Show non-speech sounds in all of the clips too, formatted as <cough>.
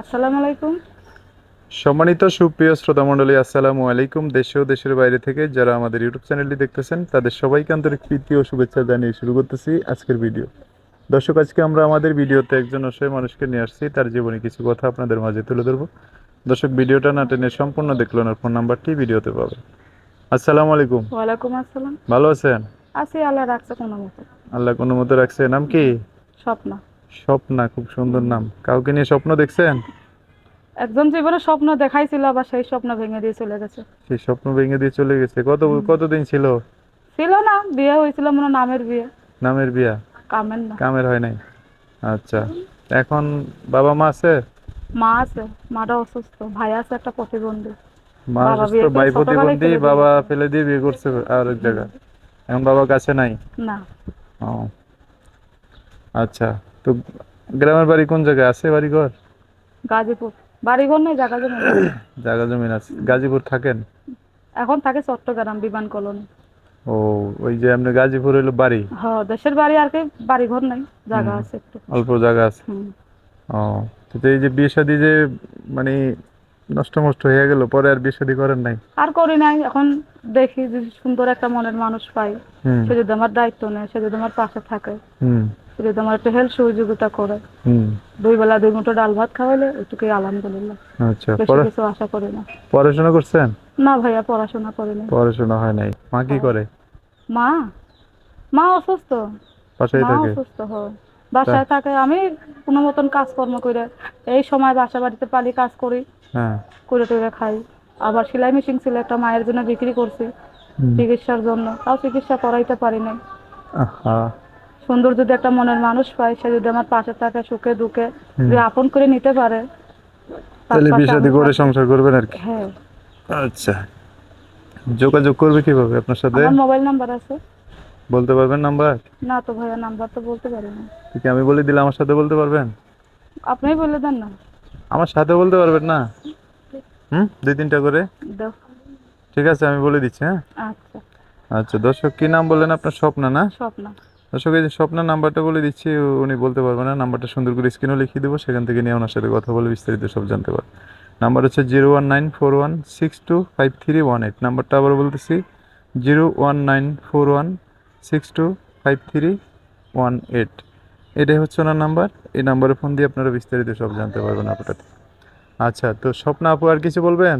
আসসালামু আলাইকুম। সম্মানিত সুপ্রিয় শ্রোতা মণ্ডলী আসসালামু আলাইকুম। দেশ ও দেশের বাইরে থেকে যারা আমাদের ইউটিউব চ্যানেলটি দেখতেছেন তাদের সবাইকে আন্তরিক প্রীতি ও শুভেচ্ছা জানিয়ে শুরু করতেছি আজকের ভিডিও। দর্শক আজকে আমরা আমাদের ভিডিওতে একজন অসহায় মানুষকে নিয়ে আসছি। তার জীবনে কিছু কথা আপনাদের মাঝে তুলে ধরবো। দর্শক ভিডিওটা না টেনে সম্পূর্ণ দেখল ওনার ফোন নাম্বারটি ভিডিওতে পাবে আসসালামু আলাইকুম। ওয়ালাইকুম আসসালাম। ভালো আছেন? আছি আল্লাহ রাখছে কোনো মতো। আল্লাহ কোনো মতো রাখছে। নাম কি? স্বপ্ন। স্বপ্না খুব সুন্দর নাম। কাউকে নিয়ে স্বপ্ন দেখছেন? একজন জীবনে স্বপ্ন দেখাইছিল আবার সেই স্বপ্ন ভেঙে দিয়ে চলে গেছে। সেই স্বপ্ন ভেঙে দিয়ে চলে গেছে। কত কতদিন ছিল? ছিল না বিয়ে হয়েছিল মনে নামের বিয়ে। নামের বিয়া? কামের না। কামের হয় নাই? আচ্ছা। এখন বাবা মা আছে? মা আছে মাটা অসুস্থ ভাই আছে একটা প্রতিবন্ধী। মা অসুস্থ ভাই প্রতিবন্ধী বাবা ফেলে দিয়ে বিয়ে করছে আর এক জায়গায় এখন বাবা কাছে নাই? না। ও। আচ্ছা। তো গ্রামের বাড়ি কোন জায়গায়? আছে বাড়ি ঘর গাজীপুর। বাড়িঘর নেই জায়গা জমি <coughs> জায়গা জমিন আছে। গাজীপুর থাকেন? এখন থাকে চট্টগ্রাম বিমান কলোনি। ও ওই যে আপনি গাজীপুর হইল বাড়ি? হ দেশের বাড়ি আর কি বাড়িঘর নাই। জায়গা আছে একটু। অল্প জায়গা আছে। ও তো এই যে বিয়ে শাদী যে মানে নষ্ট নষ্ট হয়ে গেল পরে আর বিয়ে শাদী করেন নাই? আর করি নাই। এখন দেখি যদি সুন্দর একটা মনের মানুষ পাই। সে যদি আমার দায়িত্ব নেয় সে যদি আমার পাশে থাকে। হুম। যদি আমার একটু হেল্প সহযোগিতা করে। দুই বেলা দুই মুঠো ডাল ভাত খাওয়াইলে ওইটুকুই আলহামদুলিল্লাহ। আচ্ছা বেশি কিছু আশা করি না। পড়াশোনা করছেন? না ভাইয়া পড়াশোনা করি না পড়াশোনা হয় নাই। মা কি করে? মা? মা অসুস্থ। বাসায় থাকে? অসুস্থ হয় বাসায় থাকে। আমি কোনো মতন কাজকর্ম করে এই সময় বাসা বাড়িতে পালি কাজ করি হ্যাঁ। করে টুরে খাই। আবার সেলাই মেশিন ছিল একটা মায়ের জন্য বিক্রি করছি চিকিৎসার জন্য। তাও চিকিৎসা করাইতে পারি নাই। আহা, সুন্দর যদি একটা মনের মানুষ পাই সে যদি আমার পাশে থাকে সুখে দুঃখে যদি আপন করে নিতে পারে তাহলে বিয়ে শাদী করে সংসার করবেন আর কি। হ্যাঁ। আচ্ছা। যোগাযোগ করবে কীভাবে আপনার সাথে? আমার মোবাইল নাম্বার আছে। বলতে পারবেন নাম্বার? না তো ভাইয়া নাম্বার তো বলতে পারি না। কি আমি বলে দিলে আমার সাথে বলতে পারবেন? আপনিই বলে দেন না। আমার সাথে বলতে পারবেন না? হুম? দুই তিনটা করে? দাও। ঠিক আছে আমি বলে দিচ্ছি হ্যাঁ? আচ্ছা। আচ্ছা দর্শক কি নাম বললেন আপনার? স্বপ্ন না? স্বপ্ন। দর্শক, এই যে স্বপ্নের নাম্বারটা বলে দিচ্ছি, উনি বলতে পারবে না। নাম্বারটা সুন্দর করে স্ক্রিনও লিখিয়ে দেবো, সেখান থেকে নিয়ে ওনার সাথে কথা বলে বিস্তারিত সব জানতে পারবেন নাম্বার হচ্ছে zero one nine four one six two five three one eight নাম্বারটা আবার বলতেছি zero one nine four one six two five three one eight এটাই হচ্ছে ওনার নাম্বার। এই নাম্বারে ফোন দিয়ে আপনারা বিস্তারিত সব জানতে পারবেন আপনার আচ্ছা তো স্বপ্ন আপু আর কিছু বলবেন?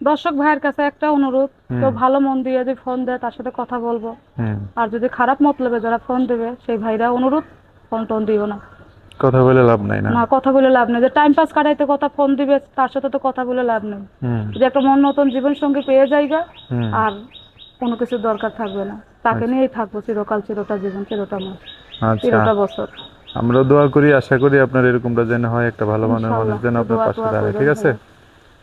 দর্শক ভাইয়ের কাছে একটা অনুরোধ। কেউ ভালো মন দিয়ে যদি ফোন দেয় তার সাথে কথা বলব। আর যদি খারাপ মতলবে যারা ফোন দেবে সেই ভাইরা অনুরোধ ফোন টোন দিও না। কথা বলে লাভ নাই না? কথা বলে লাভ নেই। যে টাইম পাস কাটাইতে কথা ফোন দিবে তার সাথে তো কথা বলে লাভ নেই। যদি একটা মন নতুন জীবন সঙ্গী পেয়ে যাইগা আর কোনো কিছু দরকার থাকবে না। তাকে আচ্ছা। নিয়েই থাকব চিরকাল চিরটা জীবন চিরটা মাস আচ্ছা। চিরটা বছর। আমরা দোয়া করি আশা করি আপনার এরকমটা যেন হয় একটা ভালো মনের মানুষ যেন আপনার পাশে দাঁড়ায় ঠিক আছে।